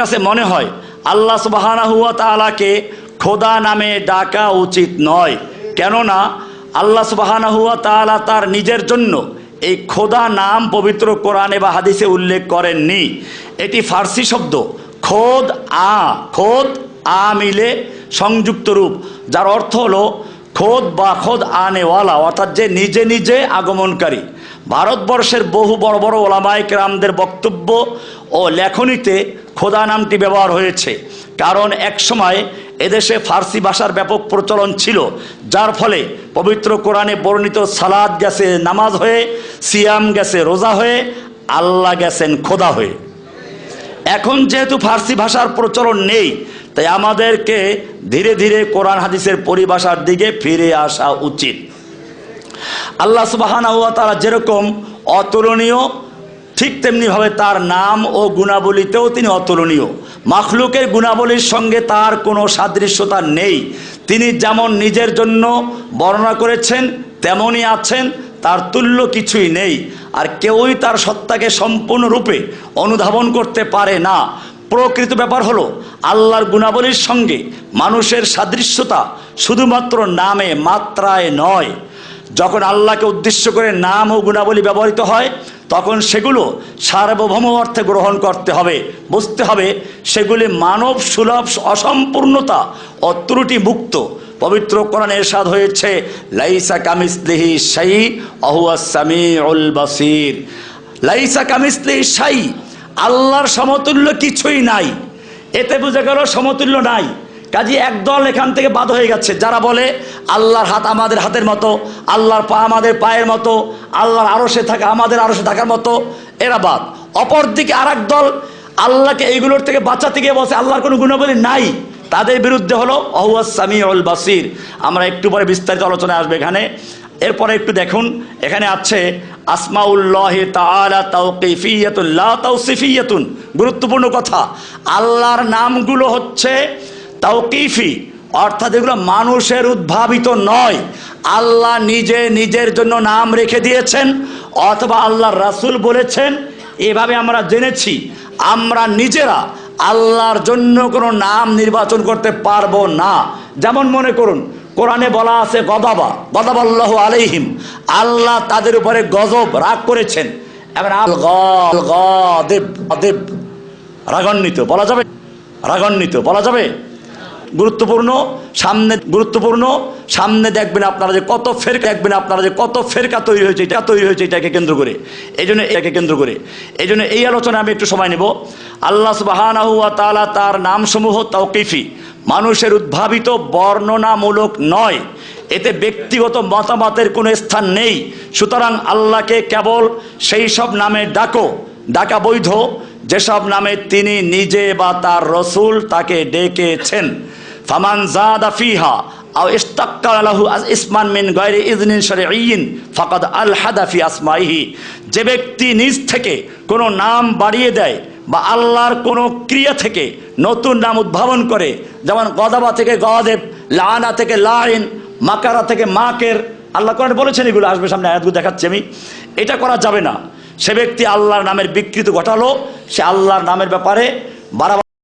কাছে মনে হয় আল্লাহ সুবাহানাহুয়া তালাকে খোদা নামে ডাকা উচিত নয়। কেননা আল্লাহ সুবাহানাহুয়া তালা তার নিজের জন্য এই খোদা নাম পবিত্র কোরআনে বা হাদিসে উল্লেখ করেননি। এটি ফার্সি শব্দ, খোদ আ খোদ আ মিলে সংযুক্ত রূপ, যার অর্থ হলো খোদ বা খোদ আনেওয়ালা, অর্থাৎ যে নিজে নিজে আগমনকারী। ভারতবর্ষের বহু বড় বড় ওলামায়ক রামদের বক্তব্য ও লেখনীতে খোদা নামটি ব্যবহার হয়েছে। কারণ একসময় এদেশে ফার্সি ভাষার ব্যাপক প্রচলন ছিল, যার ফলে পবিত্র কোরআনে বর্ণিত সালাদ গেছে নামাজ হয়ে, সিয়াম গেছে রোজা হয়ে, আল্লাহ গেছেন খোদা হয়ে। এখন যেহেতু ফার্সি ভাষার প্রচলন নেই তাই আমাদেরকে ধীরে ধীরে কোরআন হাদিসের পরিভাষার দিকে ফিরে আসা উচিত। আল্লাহ সুবাহানা হুয়া তারা যেরকম অতুলনীয়, ঠিক তেমনিভাবে তার নাম ও গুণাবলীতেও তিনি অতুলনীয়। মাখলুকের গুণাবলীর সঙ্গে তার কোনো সাদৃশ্যতা নেই। তিনি যেমন নিজের জন্য বর্ণনা করেছেন তেমনই আছেন, তার তুল্য কিছুই নেই। আর কেউই তার সত্তাকে সম্পূর্ণরূপে অনুধাবন করতে পারে না। প্রকৃত ব্যাপার হলো, আল্লাহর গুণাবলীর সঙ্গে মানুষের সাদৃশ্যতা শুধুমাত্র নামে মাত্রায় নয়। যখন আল্লাহকে উদ্দেশ্য করে নাম ও গুণাবলী ব্যবহৃত হয়, তখন সেগুলো সার্বভৌম অর্থে গ্রহণ করতে হবে। বুঝতে হবে, সেগুলি মানব সুলভ অসম্পূর্ণতা ও ত্রুটি মুক্ত পবিত্র কোরআনে এরশাদ হয়েছে, লাইসা কামিসলিহি শাই, অহুয়া সামিউল বাসির। লাইসা কামিসলিহি শাই আল্লাহর সমতুল্য কিছুই নাই। এতে বুঝে গেল সমতুল্য নাই। কাজী একদল এখান থেকে বাদ হয়ে গেছে। যারা বলে, আল্লাহর হাত আমাদের হাতের মতো, আল্লাহর পা আমাদের পায়ের মতো, আল্লাহর আরসে থাকা, আমাদের আরসে থাকার মতো, এরা বাদ। অপরদিকে আর দল, আল্লাহকে এইগুলোর থেকে বাঁচাতে গিয়ে বসে আল্লাহর কোনো গুণাবলী নাই। তাদের বিরুদ্ধে হলো অহুয়া সামি অল বাসির। আমরা একটু পরে বিস্তারিত আলোচনায় আসবে এখানে। এরপরে একটু দেখুন, এখানে আছে আসমাউল্লাহ তাআলা তাওকিফিয়াতুন, লা তাওসিফিয়াতুন। গুরুত্বপূর্ণ কথা। আল্লাহর নামগুলো হচ্ছে তাওকিফি, অর্থাৎ এগুলো মানুষের উদ্ভাবিত নয়। আল্লাহ নিজে নিজের জন্য নাম রেখে দিয়েছেন, অথবা আল্লাহর রাসূল বলেছেন, এভাবে আমরা জেনেছি। আমরা নিজেরা আল্লাহর জন্য কোনো নাম নির্বাচন করতে পারব না। যেমন মনে করুন কোরআনে বলা আছে, গদাবা। গদাব আল্লাহ আলাইহিম। আল্লাহ তাদের উপরে গজব রাগ করেছেন। এবার আল গদেব গদেব রাগান্বিত, বলা যাবে? রাগান্বিত, বলা যাবে? গুরুত্বপূর্ণ, সামনে গুরুত্বপূর্ণ, সামনে দেখবেন আপনারা যে কত ফেরকা, দেখবেন আপনারা যে কত ফেরকা তৈরি হয়েছে, এটা তৈরি হয়েছে, এটাকে কেন্দ্র করে। এই জন্য এটাকে কেন্দ্র করে। এই জন্য এই আলোচনায় আমি একটু সময় নেব। আল্লাহ সুবাহানাহুয়া তালা তার নামসমূহ তাওকিফি। মানুষের উদ্ভাবিত বর্ণনামূলক নয়। এতে ব্যক্তিগত মতামতের কোনো স্থান নেই। সুতরাং আল্লাহকে কেবল সেই সব নামে ডাকো, ডাকা বৈধ। যেসব নামে তিনি নিজে বা তার রসুল তাকে ডেকেছেন। ফামান জাদা ইসমান মিন যে ব্যক্তি নিজ থেকে কোনো নাম বাড়িয়ে দেয় বা আল্লাহর কোনো ক্রিয়া থেকে নতুন নাম উদ্ভাবন করে, যেমন গদাবা থেকে গদেব, লানা থেকে লাইন, মাকারা থেকে মাকের, আল্লাহ কোরআন বলেছেন এগুলো আসবে সামনে, আয়াতগুলো দেখাচ্ছি আমি। এটা করা যাবে না। সে ব্যক্তি আল্লাহর নামের বিকৃত ঘটালো, সে আল্লাহর নামের ব্যাপারে বাড়াবার